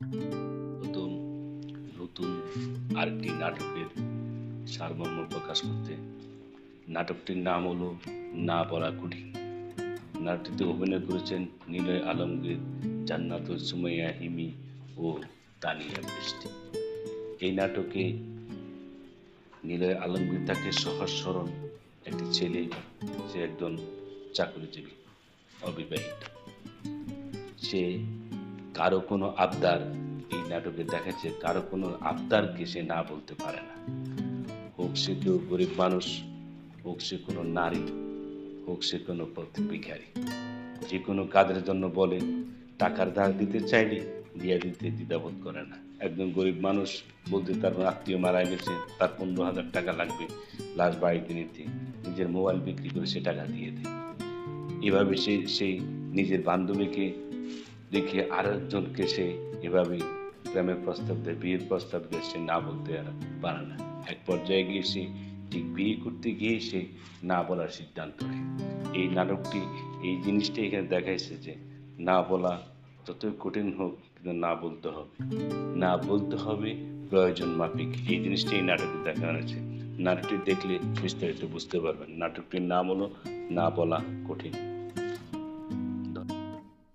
নতুন নতুন আরেকটি নাটকের সারমর্ম প্রকাশ করতে। নাটকটির নাম হলো না বলা কঠিন নাটকটিতে অভিনয় করেছেন নিলয় আলমগীর জান্নাতুল সুমাইয়া হিমি ও তানিয়া বৃষ্টি এই নাটকে নিলয় আলমগীর তাকে সহজ সরল একটি ছেলে, সে একজন চাকরিজীবী, অবিবাহিত। সে কারও কোনো আবদার এই নাটকে দেখাচ্ছে, কারও কোনো আবদারকে সে না বলতে পারে না। হোক সে কেউ গরিব মানুষ, হোক সে কোনো নারী, হোক সে কোনো ভিখারি। যে কোনো কাজের জন্য বলে, টাকার ধার দিতে চাইলে দিয়ে দিতে দ্বিধাবোধ করে না। একজন গরিব মানুষ বলতে তার আত্মীয় মারা গেছে, তার পনেরো হাজার টাকা লাগবে। লাশ বাড়িতে নিতে, নিজের মোবাইল বিক্রি করে সে টাকা দিয়ে দেয়। এভাবে সে সেই নিজের বান্ধবীকে দেখে আরেকজনকে সে এভাবে প্রেমের প্রস্তাব দেয়, বিয়ের প্রস্তাব দেয়, সে না বলতে আর পারে না। এক পর্যায়ে গিয়ে সে ঠিক বিয়ে করতে গিয়ে সে না বলার সিদ্ধান্ত নেয়। এই নাটকটি, এই জিনিসটা এখানে দেখাইছে যে না বলা যতই কঠিন হোক, কিন্তু না বলতে হবে। না বলতে হবে প্রয়োজন মাফিক। এই জিনিসটি এই নাটকে দেখানো হয়েছে। নাটকটি দেখলে বিস্তারিত বুঝতে পারবেন। নাটকটির নাম হলো না বলা কঠিন।